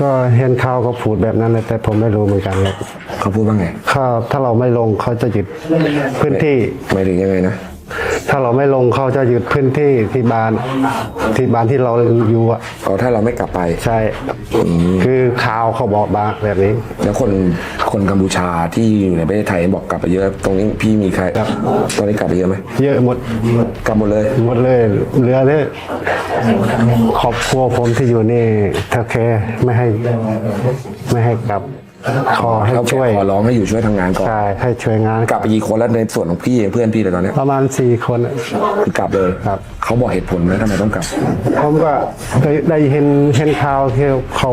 ก็เห็นเขาเขาพูดแบบนั้นเลยแต่ผมไม่รู้เหมือนกันครับเขาพูดว่าไง ถ้าถ้าเราไม่ลงเขาจะยึดพื้นที่หมายถึงยังไงนะ ถ้าเราไม่ลงเขาจะยึดพื้นที่ที่บ้านที่บ้านที่เราอยู่อะเอาถ้าเราไม่กลับไป ใช่ คือข่าวเขาบอกมาแบบนี้ แล้วคนคนกัมพูชาที่อยู่ในประเทศไทยบอกกลับไปเยอะ ตรงนี้พี่มีใครครับ ตอนนี้กลับไปเยอะไหมเยอะหมดกลับหมดเลย หมดเลยเหลือเนี่ยครอบครัวผมที่อยู่นี่เธอแค่ไม่ให้ไม่ให้กลับ ขอให้เขาช่วย ขอร้องให้อยู่ช่วยทำงานก่อนใช่ให้ช่วยงานกลับไปกี่คนแล้วในส่วนของพี่เองเพื่อนพี่เลยตอนเนี้ยประมาณสี่คนอะ คือกลับเลยครับ เขาบอกเหตุผลไหมทำไมต้องกลับ ผมก็ได้ได้เห็นเห็นข่าวที่เขา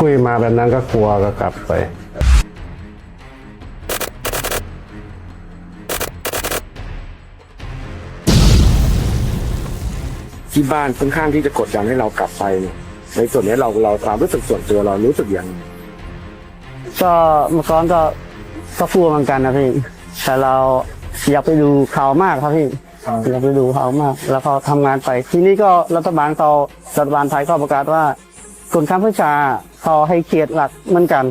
คุยมาแบบนั้นก็กลัวก็กลับไป ที่บ้านค่อนข้างที่จะกดดันให้เรากลับไปเนี่ย ในส่วนนี้เราเราความรู้สึกส่วนตัวเรารู้สึกยังไงก็เมื่อก่อนก็ก็กลัวเหมือนกันนะพี่แต่เราอยากไปดูเขามากครับพี่อยากไปดูเขามาก แล้วก็ทำงานไปทีนี้ก็รัฐบาลเขารัฐบาลไทยก็ประกาศว่าคนข้ามผู้ชาเขาให้เกียรติหลักเหมือนกัน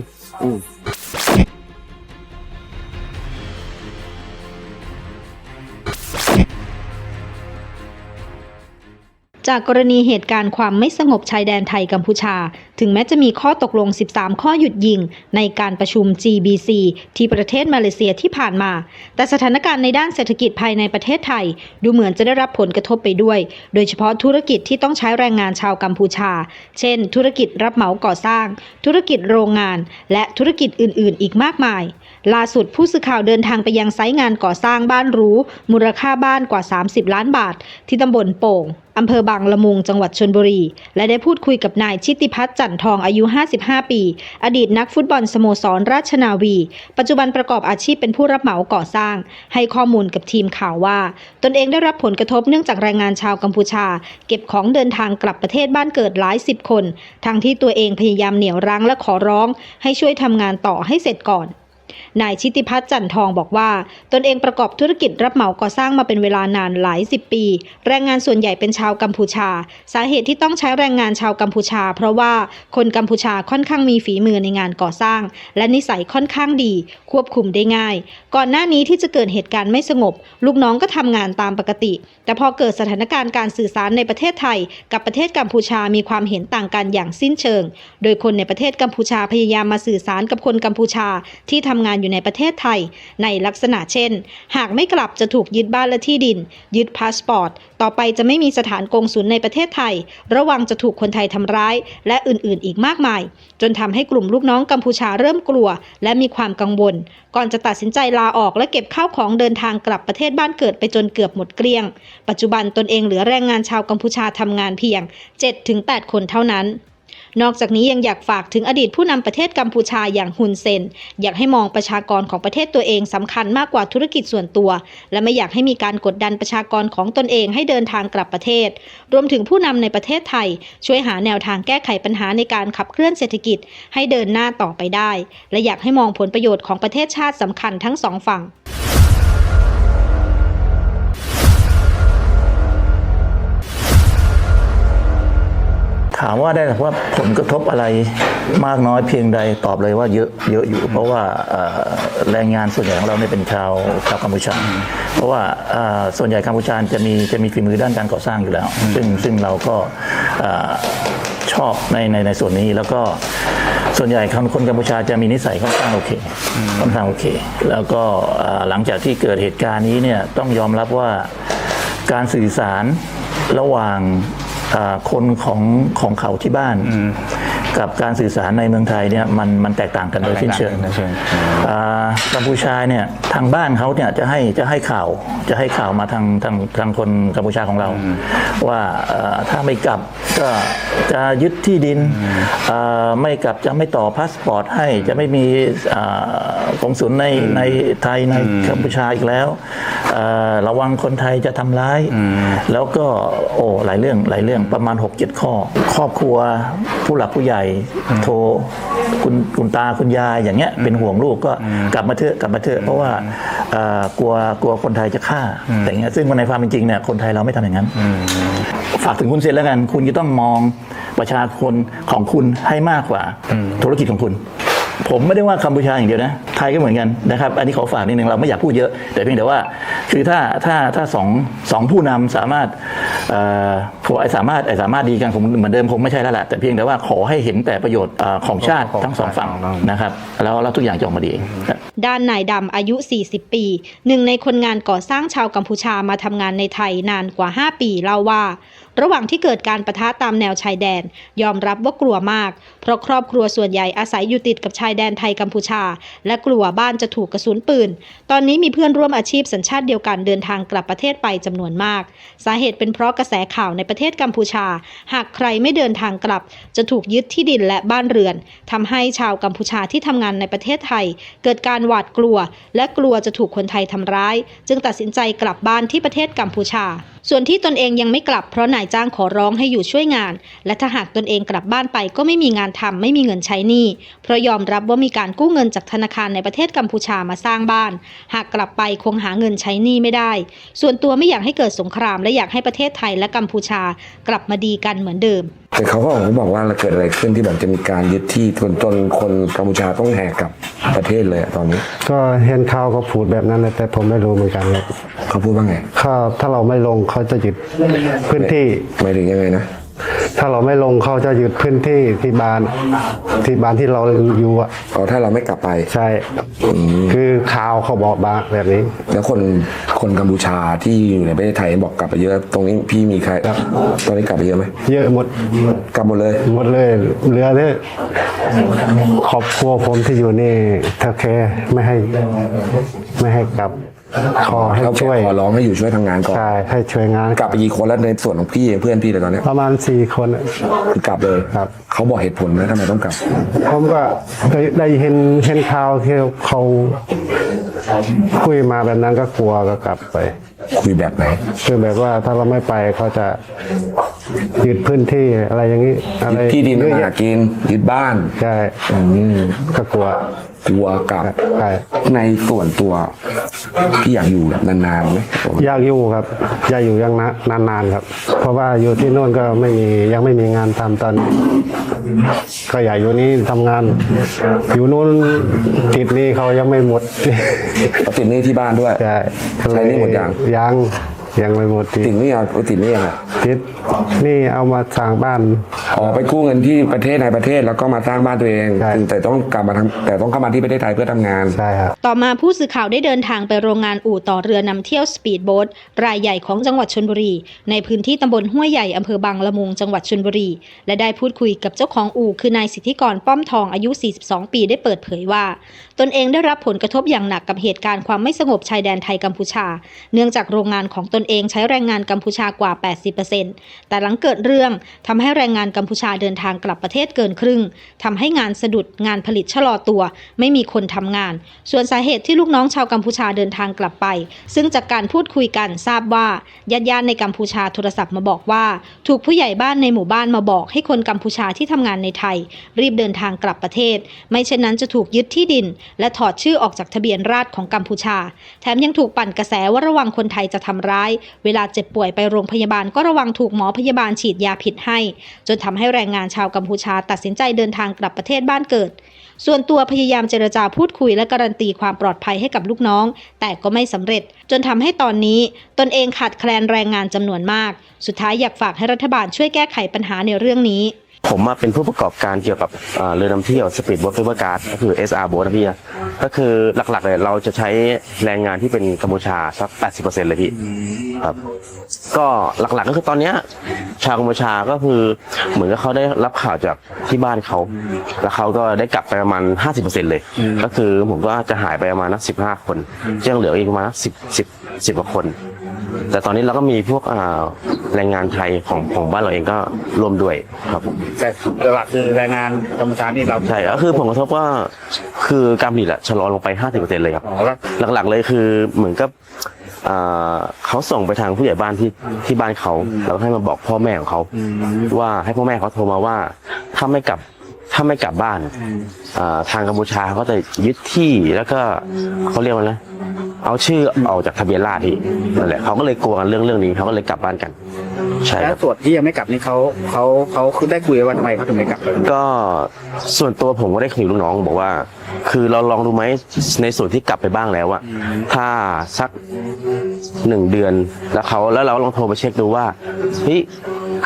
จากกรณีเหตุการณ์ความไม่สงบชายแดนไทยกัมพูชา ถึงแม้จะมีข้อตกลง 13 ข้อหยุดยิง ในการประชุม GBC ที่ประเทศมาเลเซียที่ผ่านมา แต่สถานการณ์ในด้านเศรษฐกิจภายในประเทศไทย ดูเหมือนจะได้รับผลกระทบไปด้วย โดยเฉพาะธุรกิจที่ต้องใช้แรงงานชาวกัมพูชา เช่น ธุรกิจรับเหมาก่อสร้าง ธุรกิจโรงงาน และธุรกิจอื่น ๆ อีกมากมาย ล่าสุดผู้สื่อข่าวเดินทางไปยังไซต์งานก่อสร้างบ้านหรู มูลค่าบ้านกว่า 30 ล้านบาท ที่ตำบลโป่งอำเภอบางละมุง จังหวัดชนบุรี และได้พูดคุยกับนายชิติพัฒน์จันทองอายุ 55 ปี อดีตนักฟุตบอลสโมสรราชนาวี ปัจจุบันประกอบอาชีพเป็นผู้รับเหมาก่อสร้าง ให้ข้อมูลกับทีมข่าวว่า ตนเองได้รับผลกระทบเนื่องจากแรงงานชาวกัมพูชา เก็บของเดินทางกลับประเทศบ้านเกิดหลายสิบคน ทั้งที่ตัวเองพยายามเหนี่ยวรั้งและขอร้อง ให้ช่วยทำงานต่อให้เสร็จก่อน นายชิติพัฒน์จันทองบอกว่า ตนเองประกอบธุรกิจรับเหมาก่อสร้างมาเป็นเวลานานหลายสิบปี แรงงานส่วนใหญ่เป็นชาวกัมพูชา สาเหตุที่ต้องใช้แรงงานชาวกัมพูชา เพราะว่าคนกัมพูชาค่อนข้างมีฝีมือในงานก่อสร้าง และนิสัยค่อนข้างดี ควบคุมได้ง่าย ก่อนหน้านี้ที่จะเกิดเหตุการณ์ไม่สงบ ลูกน้องก็ทำงานตามปกติ แต่พอเกิดสถานการณ์การสื่อสารในประเทศไทย กับประเทศกัมพูชามีความเห็นต่างกันอย่างสิ้นเชิง โดยคนในประเทศกัมพูชาพยายามมาสื่อสารกับคนกัมพูชาที่ทำงานอยู่ในประเทศไทย ในลักษณะเช่น หากไม่กลับจะถูกยึดบ้านและที่ดิน ยึดพาสปอร์ต ต่อไปจะไม่มีสถานกงสุลในประเทศไทย ระวังจะถูกคนไทยทำร้าย และอื่นๆ อีกมากมาย จนทำให้กลุ่มลูกน้องกัมพูชาเริ่มกลัว และมีความกังวล ก่อนจะตัดสินใจลาออกและเก็บข้าวของเดินทางกลับประเทศบ้านเกิดไปจนเกือบหมดเกลี้ยง ปัจจุบันตนเองเหลือแรงงานชาวกัมพูชาทำงานเพียง 7-8 คนเท่านั้น นอกจากนี้ยังอยากฝากถึงอดีตผู้นำประเทศกัมพูชาอย่างฮุนเซน อยากให้มองประชากรของประเทศตัวเองสำคัญมากกว่าธุรกิจส่วนตัว และไม่อยากให้มีการกดดันประชากรของตนเองให้เดินทางกลับประเทศ รวมถึงผู้นำในประเทศไทย ช่วยหาแนวทางแก้ไขปัญหาในการขับเคลื่อนเศรษฐกิจ ให้เดินหน้าต่อไปได้ และอยากให้มองผลประโยชน์ของประเทศชาติสำคัญทั้งสองฝั่ง ถามว่าได้รับว่าผลกระทบอะไรมากน้อยเพียงใดตอบเลยว่าเยอะเยอะอยู่ เพราะว่าเอ่อแรงงานส่วนใหญ่ของเราเนี่ยเป็นชาวชาวกัมพูชา เพราะว่าเอ่อส่วนใหญ่กัมพูชาจะมีจะมีฝีมือด้านการก่อสร้างอยู่แล้ว ซึ่งซึ่งเราก็เอ่อชอบในในในส่วนนี้แล้วก็ส่วนใหญ่คนคนกัมพูชาจะมีนิสัยค่อนข้างโอเคค่อนข้างโอเค แล้วก็เอ่อหลังจากที่เกิดเหตุการณ์นี้เนี่ยต้องยอมรับว่าการสื่อสารระหว่างอ่า คนของของเขาที่บ้าน กับการสื่อสารในเมืองไทยเนี่ยมันมันแตกต่างกันโดยสิ้นเชิงอ่ากัมพูชาเนี่ยทางบ้านเขาเนี่ยจะให้จะให้ข่าวจะให้ข่าวมาทางทางทางคนกัมพูชาของเรา ว่าเอ่อถ้าไม่กลับก็จะยึดที่ดินเอ่อไม่กลับจะไม่ต่อพาสปอร์ตให้จะไม่มีอ่ากงสุลในในไทยในกัมพูชาอีกแล้วเอ่อระวังคนไทยจะทำร้าย แล้วก็โอ้หลายเรื่องหลายเรื่องประมาณ 6-7 ข้อ ครอบครัวผู้หลักผู้ใหญ่โทรคุณคุณตาคุณยายอย่างเงี้ยเป็นห่วงลูกก็กลับมาเถอะกลับมาเถอะเพราะว่าเอ่อกลัวกลัวคนไทยจะฆ่าแต่อย่างเงี้ยซึ่งในความเป็นจริงเนี่ยคนไทยเราไม่ทำอย่างนั้นฝากถึงคุณเซนแล้วกัน คุณจะต้องมองประชาชนของคุณให้มากกว่าธุรกิจของคุณ ผมไม่ได้ว่ากัมพูชาอย่างเดียวนะ ไทยก็เหมือนกันนะครับ อันนี้ขอฝากนิดนึงเราไม่อยากพูดเยอะ แต่เพียงแต่ว่า คือถ้าถ้าถ้าสองสองผู้นำสามารถเอ่อผมไอ้สามารถไอ้สามารถดีกันคงเหมือนเดิมคงไม่ใช่แล้วแหละแต่เพียงแต่ว่าขอให้เห็นแต่ประโยชน์เอ่อของชาติทั้งสองฝั่งนะครับ แล้วแล้วทุกอย่างจะออกมาดีเองด้านนายดำอายุ 40 ปี หนึ่งในคนงานก่อสร้างชาวกัมพูชามาทำงานในไทยนานกว่า 5 ปีเล่าว่า ระหว่างที่เกิดการประทะตามแนวชายแดน ยอมรับว่ากลัวมาก เพราะครอบครัวส่วนใหญ่อาศัยอยู่ติดกับชายแดนไทยกัมพูชา และกลัวบ้านจะถูกกระสุนปืน ตอนนี้มีเพื่อนร่วมอาชีพสัญชาติเดียวกันเดินทางกลับประเทศไปจำนวนมาก สาเหตุเป็นเพราะกระแสข่าวในประเทศกัมพูชา หากใครไม่เดินทางกลับ จะถูกยึดที่ดินและบ้านเรือนทำให้ชาวกัมพูชาที่ทำงานในประเทศไทย เกิดการหวาดกลัว และกลัวจะถูกคนไทยทำร้าย จึงตัดสินใจกลับบ้านที่ประเทศกัมพูชา ส่วนที่ตนเองยังไม่กลับเพราะนายจ้างขอร้องให้อยู่ช่วยงาน และถ้าหากตนเองกลับบ้านไปก็ไม่มีงานทำไม่มีเงินใช้หนี้เพราะยอมรับว่ามีการกู้เงินจากธนาคารในประเทศกัมพูชามาสร้างบ้าน หากกลับไปคงหาเงินใช้หนี้ไม่ได้ ส่วนตัวไม่อยากให้เกิดสงคราม และอยากให้ประเทศไทยและกัมพูชากลับมาดีกันเหมือนเดิมแต่เขาก็ออกมาบอกว่าเกิดอะไรขึ้นที่แบบจะมีการยึดที่จนจนคนกัมพูชาต้องแหกกลับประเทศเลยอะตอนนี้ ก็เห็นข่าวเขาพูดแบบนั้นเลยแต่ผมไม่รู้เหมือนกันครับเขาพูดว่าไง ถ้าถ้าเราไม่ลงเขาจะยึดพื้นที่หมายถึงยังไงนะ ถ้าเราไม่ลงเขาจะยึดพื้นที่ที่บ้านที่บ้านที่เราอยู่อะอ๋อถ้าเราไม่กลับไป ใช่ คือข่าวเขาบอกมาแบบนี้ แล้วคนคนกัมพูชาที่อยู่ในประเทศไทยบอกกลับไปเยอะ ตรงนี้พี่มีใครตอนนี้กลับไปเยอะไหมเยอะหมดกลับหมดเลยหมดเลยเหลือเนี่ยครอบครัวผมที่อยู่นี่เธอแค่ไม่ให้ไม่ให้กลับ ขอให้เขาช่วย ขอร้องให้อยู่ช่วยทำงานก่อน ใช่ ให้ช่วยงานกลับไปกี่คนแล้วในส่วนของพี่เองเพื่อนพี่เลยตอนเนี้ยประมาณสี่คนอะ คือกลับเลยครับ เขาบอกเหตุผลนะทำไมต้องกลับ ผมก็ได้ได้เห็นเห็นข่าวที่เขาคุยมาแบบนั้นก็กลัวก็กลับไปคุยแบบไหน คือแบบว่าถ้าเราไม่ไปเขาจะยึดพื้นที่อะไรอย่างนี้อะไรที่ดินเยอะหาแยะกินยึดบ้าน ใช่ก็กลัวก ลัวกลับใช่ในส่วนตัวพี่อยากอยู่แบบนานๆไหมอยากอยู่ครับอยากอยู่อยังนะนานๆครับ เพราะว่าอยู่ที่โน่นก็ไม่มียังไม่มีงานทำตอนนี้ก็อยากอยู่นี่ทำงาน อยู่โน่นติดหนี้เขายังไม่หมดเอาติดหนี้ที่บ้านด้วยใช่ใช้หนี้หมดยังยัง ยังไม่หมดติติดดหนี้เอาเอาติดหนี้ยังไงติดหนี่เอามาสร้างบ้าน อ๋อไปกู้เงินที่ประเทศในประเทศแล้วก็มาสร้างบ้านตัวเองใช่ คือแต่ต้องกลับมาทำแต่ต้องเข้ามาที่ประเทศไทยเพื่อทำงาน ใช่ครับ ต่อมาผู้สื่อข่าวได้เดินทางไปโรงงานอู่ต่อเรือนำเที่ยวสปีดโบ๊ทรายใหญ่ของจังหวัดชนบุรี ในพื้นที่ตำบลห้วยใหญ่อำเภอบางละมุงจังหวัดชนบุรี และได้พูดคุยกับเจ้าของอู่คือนายสิทธิกรป้อมทองอายุ 42 ปีได้เปิดเผยว่า ตนเองได้รับผลกระทบอย่างหนักกับเหตุการณ์ความไม่สงบชายแดนไทยกัมพูชา เนื่องจากโรงงานของตนเองใช้แรงงานกัมพูชากว่า 80%แต่หลังเกิดเรื่องทำให้แรงงานกัมพูชาเดินทางกลับประเทศเกินครึ่งทำให้งานสะดุดงานผลิตชะลอตัว ไม่มีคนทำงาน ส่วนสาเหตุที่ลูกน้องชาวกัมพูชาเดินทางกลับไป ซึ่งจากการพูดคุยกันทราบว่าญาติญาติในกัมพูชาโทรศัพท์มาบอกว่า ถูกผู้ใหญ่บ้านในหมู่บ้านมาบอกให้คนกัมพูชาที่ทำงานในไทย รีบเดินทางกลับประเทศ ไม่เช่นนั้นจะถูกยึดที่ดิน และถอดชื่อออกจากทะเบียนราษฎรของกัมพูชา แถมยังถูกปั่นกระแสว่าระวังคนไทยจะทำร้ายเวลาเจ็บป่วยไปโรงพยาบาลก็ระวังถูกหมอพยาบาลฉีดยาผิดให้ จนทำให้แรงงานชาวกัมพูชาตัดสินใจเดินทางกลับประเทศบ้านเกิด ส่วนตัวพยายามเจรจาพูดคุยและการันตีความปลอดภัยให้กับลูกน้อง แต่ก็ไม่สำเร็จ จนทำให้ตอนนี้ ตนเองขาดแคลนแรงงานจำนวนมาก สุดท้ายอยากฝากให้รัฐบาลช่วยแก้ไขปัญหาในเรื่องนี้ ผมมาเป็นผู้ประกอบการเกี่ยวกับเรือนำเที่ยวสปีดบ๊ทเฟเวอร์การ์ดก็คือ SR โบ๊ทนะพี่นะก็คือหลักๆเลยเราจะใช้แรงงานที่เป็นกัมพูชาสัก 80%เลยพี่ครับก็หลักๆก็คือตอนเนี้ยชาวกัมพูชาก็คือเหมือนกับเขาได้รับข่าวจากที่บ้านเขา แล้วเขาก็ได้กลับไปประมาณ 50%เลย ก็คือผมก็จะหายไปประมาณนัก15 คนยังเหลืออีกประมาณนัก10 10 10กว่าคน แต่ตอนนี้เราก็มีพวกอ่าแรงงานไทยของของบ้านเราเองก็ร่วมด้วยครับผม แต่หลักคือแรงงานกัมพูชานี่เราใช่ก็คือผลกระทบว่าคือการผลิตอะชะลอลงไป 50%เลยครับ อ๋อแล้วหลักๆเลยคือเหมือนกับอ่าเขาส่งไปทางผู้ใหญ่บ้านที่ที่บ้านเขาแล้วให้มาบอกพ่อแม่ของเขาว่าให้พ่อแม่เขาโทรมาว่าถ้าไม่กลับถ้าไม่กลับบ้านอ่าทางกัมพูชาเขาก็จะยึดที่แล้วก็เขาเรียกว่าอะไร เอาชื่อออกจากทะเบียนราษฎร์ที่นั่นแหละเขาก็เลยกลัวกันเรื่องเรื่องนี้เขาก็เลยกลับบ้านกัน ใช่คแล้รัวบ ส่วนที่ยังไม่กลับนี่เขาเขาเขาคือได้คุยว่าทำไมเขาถึงไม่กลับก็ส่วนตัวผมก็ได้คุยกับลูกน้องบอกว่า คือเราลองดูไหมในส่วนที่กลับไปบ้างแล้วอะถ้าสักหนึ่งเดือนแล้วเขาแล้วเราลองโทรไปเช็คดูว่าเฮ้ย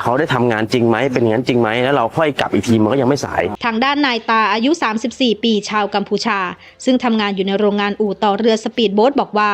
เขาได้ทำงานจริงไหมเป็นงั้นจริงไหมแล้วเราค่อยกลับอีกทีมันก็ยังไม่สาย ทางด้านนายตาอายุ 34 ปีชาวกัมพูชา ซึ่งทำงานอยู่ในโรงงานอู่ต่อเรือสปีดโบ๊ทบอกว่า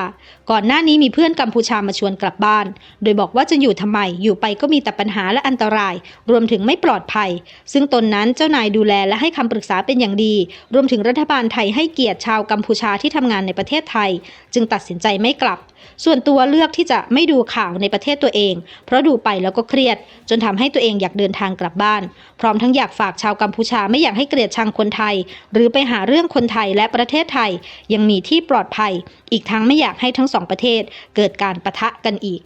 ก่อนหน้านี้มีเพื่อนกัมพูชามาชวนกลับบ้าน โดยบอกว่าจะอยู่ทำไมอยู่ไปก็มีแต่ปัญหาและอันตราย รวมถึงไม่ปลอดภัย ซึ่งตนนั้นเจ้านายดูแลและให้คำปรึกษาเป็นอย่างดี รวมถึงรัฐบาลไทยให้เกียรติชาวกัมพูชาที่ทำงานในประเทศไทย จึงตัดสินใจไม่กลับ ส่วนตัวเลือกที่จะไม่ดูข่าวในประเทศตัวเอง เพราะดูไปแล้วก็เครียดจนทำให้ตัวเองอยากเดินทางกลับบ้าน พร้อมทั้งอยากฝากชาวกัมพูชาไม่อยากให้เกลียดชังคนไทย หรือไปหาเรื่องคนไทยและประเทศไทย ยังมีที่ปลอดภัย อีกทั้งไม่อยากให้ทั้งสองประเทศเกิดการปะทะกันอีก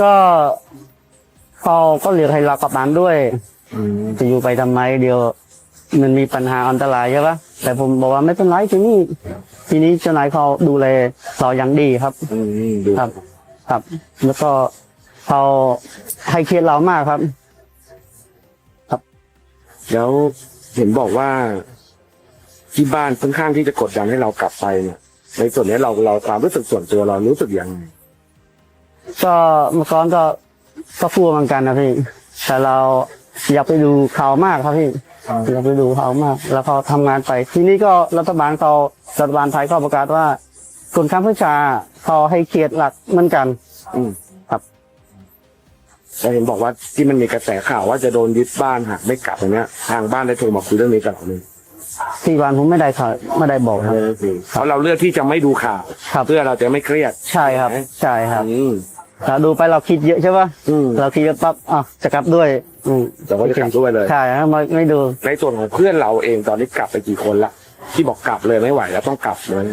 ก็เขาก็เรียกให้เรากลับบ้านด้วยจะอยู่ไปทำไมเดียว มันมีปัญหาอันตรายใช่ปะแต่ผมบอกว่าไม่เป็นไรที่นี่ทีนี้เจ้านายเขาดูแลเราอย่างดีครับครับ ครับ แล้วก็ เขาให้เคียรติเรามากครับ แล้วเห็นบอกว่า ที่บ้านค่อนข้างที่จะกดดันให้เรากลับไปเนี่ยในส่วนนี้เราเราความรู้สึกส่วนตัวเรารู้สึกยังไงก็เมื่อก่อนก็ก็กลัวเหมือนกันนะพี่ แต่เราอยากไปดูเขามากครับพี่อยากไปดูเขามาก แล้วเขาทำงานไป ทีนี้ก็รัฐบาลเขารัฐบาลไทยก็ประกาศว่าคนข้ามผู้ชาเขาให้เกียรติหลักเหมือนกัน อืมครับ แต่เห็นบอกว่าที่มันมีกระแสข่าวว่าจะโดนยึดบ้านหากไม่กลับอย่างเนี้ย ทางบ้านได้โทรมาคุยเรื่องนี้กับเราเลยที่บ้านผมไม่ได้ค่ะไม่ได้บอกครับ เพราะเราเลือกที่จะไม่ดูข่าวครับ เพื่อเราจะไม่เครียดใช่ครับ ใช่ครับอืม เราดูไปเราคิดเยอะใช่ปะอืม เราคิดเยอะปั๊บอะจะกลับด้วย อืมแต่ว่าจะกลับด้วยเลย ใช่ครับไม่ไม่ดู ในส่วนของเพื่อนเราเองตอนนี้กลับไปกี่คนละที่บอกกลับเลยไม่ไหวแล้วต้องกลับเลย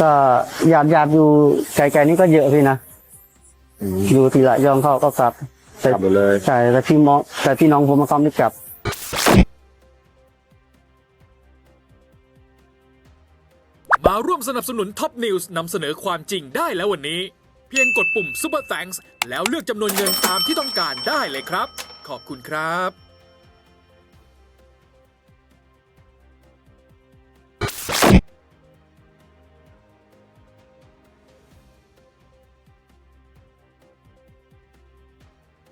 ก็ญาติญาติอยู่ไกลๆนี่ก็เยอะพี่นะ อยู่ทีละยองเขาก็กลับ แต่กลับหมดเลย ใช่แต่พี่มอแต่พี่น้องผมเขาไม่กลับ มาร่วมสนับสนุนท็อปนิวส์นำเสนอความจริงได้แล้ววันนี้ เพียงกดปุ่ม Super Thanks แล้วเลือกจำนวนเงินตามที่ต้องการได้เลยครับ ขอบคุณครับ